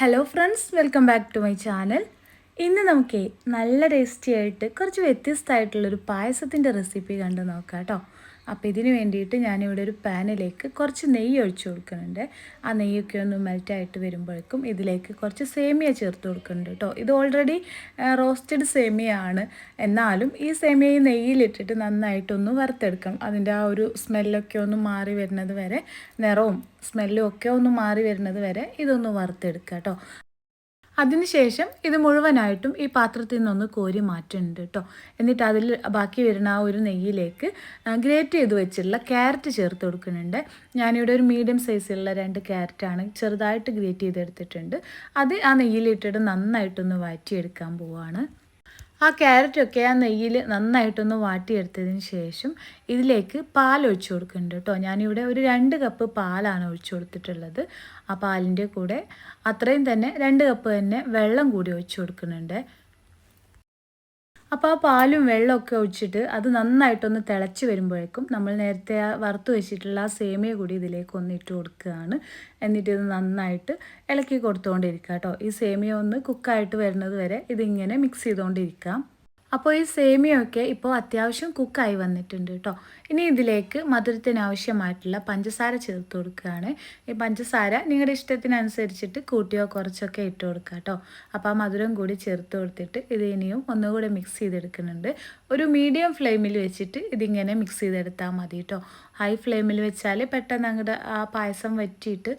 Hello friends welcome back to my channel ഇന്ന് നമുക്ക് നല്ല ടേസ്റ്റി ആയിട്ട് കുറച്ച് വ്യത്യസ്തമായിട്ടുള്ളൊരു പായസത്തിന്റെ റെസിപ്പി കണ്ടു നോക്കാം കേട്ടോ. അപ്പോൾ ഇതിന് വേണ്ടിയിട്ട് ഞാനിവിടെ ഒരു പാനിലേക്ക് കുറച്ച് നെയ്യ് ഒഴിച്ചു കൊടുക്കുന്നുണ്ട്. ആ നെയ്യൊക്കെ ഒന്ന് മെൽറ്റായിട്ട് വരുമ്പോഴേക്കും ഇതിലേക്ക് കുറച്ച് സേമിയ ചേർത്ത് കൊടുക്കുന്നുണ്ട് കേട്ടോ ഇത് ഓൾറെഡി റോസ്റ്റഡ് സേമിയ ആണ് എന്നാലും ഈ സേമിയ ഈ നെയ്യിലിട്ടിട്ട് നന്നായിട്ടൊന്ന് വറുത്തെടുക്കണം. അതിന്റെ ആ ഒരു സ്മെല്ലൊക്കെ ഒന്ന് മാറി വരുന്നത് വരെ നിറവും സ്മെല്ലും ഒക്കെ ഒന്ന് മാറി വരുന്നത് വരെ ഇതൊന്ന് വറുത്തെടുക്കുക കേട്ടോ അതിനുശേഷം ഇത് മുഴുവനായിട്ടും ഈ പാത്രത്തിൽ നിന്നൊന്ന് കോരി മാറ്റുന്നുണ്ട് കേട്ടോ എന്നിട്ട് അതിൽ ബാക്കി വരുന്ന ആ ഒരു നെയ്യിലേക്ക് ഗ്രേറ്റ് ചെയ്ത് വെച്ചിട്ടുള്ള ക്യാരറ്റ് ചേർത്ത് കൊടുക്കുന്നുണ്ട്. ഞാനിവിടെ ഒരു മീഡിയം സൈസിലുള്ള രണ്ട് ക്യാരറ്റാണ് ചെറുതായിട്ട് ഗ്രേറ്റ് ചെയ്തെടുത്തിട്ടുണ്ട്. അത് ആ നെയ്യിലിട്ടിട്ട് നന്നായിട്ടൊന്ന് വാറ്റിയെടുക്കാൻ പോവാണ്. ആ ക്യാരറ്റൊക്കെ ആ നെയ്യിൽ നന്നായിട്ടൊന്ന് വാട്ടിയെടുത്തതിന് ശേഷം ഇതിലേക്ക് പാൽ ഒഴിച്ചു കൊടുക്കുന്നുണ്ട് കേട്ടോ. ഞാനിവിടെ ഒരു രണ്ട് കപ്പ് പാലാണ് ഒഴിച്ചു കൊടുത്തിട്ടുള്ളത്. ആ പാലിന്റെ കൂടെ അത്രയും തന്നെ രണ്ട് കപ്പ് തന്നെ വെള്ളം കൂടി ഒഴിച്ചു കൊടുക്കുന്നുണ്ട്. അപ്പോൾ ആ പാലും വെള്ളമൊക്കെ ഒഴിച്ചിട്ട് അത് നന്നായിട്ടൊന്ന് തിളച്ച് വരുമ്പോഴേക്കും നമ്മൾ നേരത്തെ ആ വറുത്ത് വെച്ചിട്ടുള്ള ആ സേമിയ കൂടി ഇതിലേക്ക് ഒന്ന് ഇട്ട് കൊടുക്കുകയാണ്. എന്നിട്ട് ഇത് നന്നായിട്ട് ഇളക്കി കൊടുത്തുകൊണ്ടിരിക്കുക കേട്ടോ. ഈ സേമിയ ഒന്ന് കുക്കായിട്ട് വരുന്നത് വരെ ഇതിങ്ങനെ മിക്സ് ചെയ്തുകൊണ്ടിരിക്കാം അപ്പോൾ ഈ സേമിയൊക്കെ ഇപ്പോൾ അത്യാവശ്യം കുക്കായി വന്നിട്ടുണ്ട് കേട്ടോ. ഇനി ഇതിലേക്ക് മധുരത്തിന് ആവശ്യമായിട്ടുള്ള പഞ്ചസാര ചേർത്ത് കൊടുക്കുകയാണ്. ഈ പഞ്ചസാര നിങ്ങളുടെ ഇഷ്ടത്തിനനുസരിച്ചിട്ട് കൂട്ടിയോ കുറച്ചൊക്കെ ഇട്ട് കൊടുക്കുക കേട്ടോ. അപ്പോൾ ആ മധുരം കൂടി ചേർത്ത് കൊടുത്തിട്ട് ഇത് ഇനിയും ഒന്നുകൂടെ മിക്സ് ചെയ്തെടുക്കുന്നുണ്ട്. ഒരു മീഡിയം ഫ്ലെയിമിൽ വെച്ചിട്ട് ഇതിങ്ങനെ മിക്സ് ചെയ്തെടുത്താൽ മതി കേട്ടോ. ഹൈ ഫ്ലെയിമിൽ വെച്ചാൽ പെട്ടെന്ന് അങ്ങോട്ട് ആ പായസം വറ്റിയിട്ട്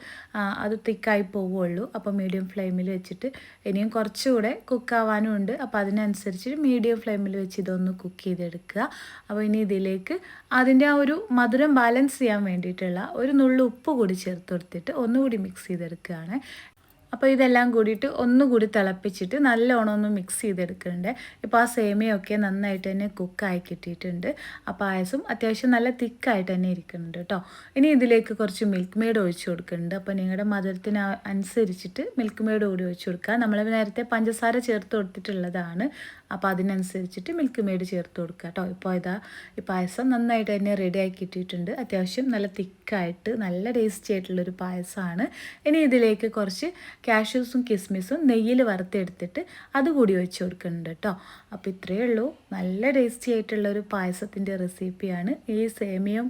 അത് തിക്കായി പോവുള്ളൂ അപ്പോൾ മീഡിയം ഫ്ലെയിമിൽ വെച്ചിട്ട് ഇനിയും കുറച്ചുകൂടെ കുക്കാവാനും ഉണ്ട് അപ്പോൾ അതിനനുസരിച്ച് മീഡിയം ഫ്ലെയിമിൽ വെച്ച് ഇതൊന്ന് കുക്ക് ചെയ്തെടുക്കുക. അപ്പോൾ ഇനി ഇതിലേക്ക് അതിന്റെ ആ ഒരു മധുരം ബാലൻസ് ചെയ്യാൻ വേണ്ടിയിട്ടുള്ള ഒരു നുള്ളു ഉപ്പ് കൂടി ചേർത്ത് കൊടുത്തിട്ട് ഒന്നുകൂടി മിക്സ് ചെയ്തെടുക്കുകയാണ്. അപ്പോൾ ഇതെല്ലാം കൂടിയിട്ട് ഒന്നുകൂടി തിളപ്പിച്ചിട്ട് നല്ലോണം ഒന്ന് മിക്സ് ചെയ്തെടുക്കുന്നുണ്ട്. ഇപ്പോൾ ആ സേമിയൊക്കെ നന്നായിട്ട് തന്നെ കുക്കായി കിട്ടിയിട്ടുണ്ട്. ആ പായസം അത്യാവശ്യം നല്ല തിക്കായിട്ട് തന്നെ ഇരിക്കുന്നുണ്ട് കേട്ടോ. ഇനി ഇതിലേക്ക് കുറച്ച് മിൽക്ക് മെയ്ഡ് ഒഴിച്ചു കൊടുക്കുന്നുണ്ട്. അപ്പോൾ നിങ്ങളുടെ മധുരത്തിന് അനുസരിച്ചിട്ട് മിൽക്ക് മെയ്ഡ് കൂടി ഒഴിച്ചു കൊടുക്കുക നമ്മൾ നേരത്തെ പഞ്ചസാര ചേർത്ത് കൊടുത്തിട്ടുള്ളതാണ്. അപ്പോൾ അതിനനുസരിച്ചിട്ട് മിൽക്ക് മെയ്ഡ് ചേർത്ത് കൊടുക്കുക കേട്ടോ. ഇപ്പോൾ ഇതാ ഈ പായസം നന്നായിട്ട് തന്നെ റെഡിയാക്കി കിട്ടിയിട്ടുണ്ട്. അത്യാവശ്യം നല്ല തിക്കായിട്ട് നല്ല ടേസ്റ്റി ആയിട്ടുള്ളൊരു പായസമാണ്. ഇനി ഇതിലേക്ക് കുറച്ച് കാഷ്യൂസും കിസ്മിസും നെയ്യിൽ വറുത്തെടുത്തിട്ട് അതുകൂടി ഒഴിച്ച് കൊടുക്കുന്നുണ്ട് കേട്ടോ. അപ്പോൾ ഇത്രയേ ഉള്ളൂ. നല്ല ടേസ്റ്റി ആയിട്ടുള്ള ഒരു പായസത്തിന്റെ റെസിപ്പിയാണ് ഈ സേമിയും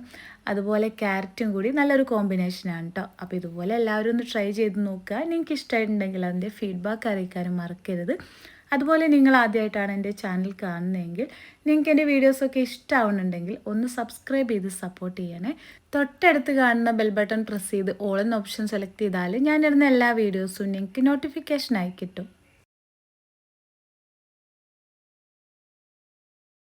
അതുപോലെ ക്യാരറ്റും കൂടി നല്ലൊരു കോമ്പിനേഷനാണ് കേട്ടോ. അപ്പോൾ ഇതുപോലെ എല്ലാവരും ഒന്ന് ട്രൈ ചെയ്ത് നോക്കുക. നിങ്ങൾക്ക് ഇഷ്ടമായിട്ടുണ്ടെങ്കിൽ അതിന്റെ ഫീഡ്ബാക്ക് അറിയിക്കാനും മറക്കരുത്. അതുപോലെ നിങ്ങൾ ആദ്യമായിട്ടാണ് എന്റെ ചാനൽ കാണുന്നതെങ്കിൽ നിങ്ങൾക്ക് എന്റെ വീഡിയോസൊക്കെ ഇഷ്ടമാവുന്നുണ്ടെങ്കിൽ ഒന്ന് സബ്സ്ക്രൈബ് ചെയ്ത് സപ്പോർട്ട് ചെയ്യണേ. തൊട്ടടുത്ത് കാണുന്ന ബെൽ ബട്ടൺ പ്രസ് ചെയ്ത് ഓൾ എന്ന ഓപ്ഷൻ സെലക്ട് ചെയ്താൽ ഞാനിരുന്ന എല്ലാ വീഡിയോസും നിങ്ങൾക്ക് നോട്ടിഫിക്കേഷനായി കിട്ടും.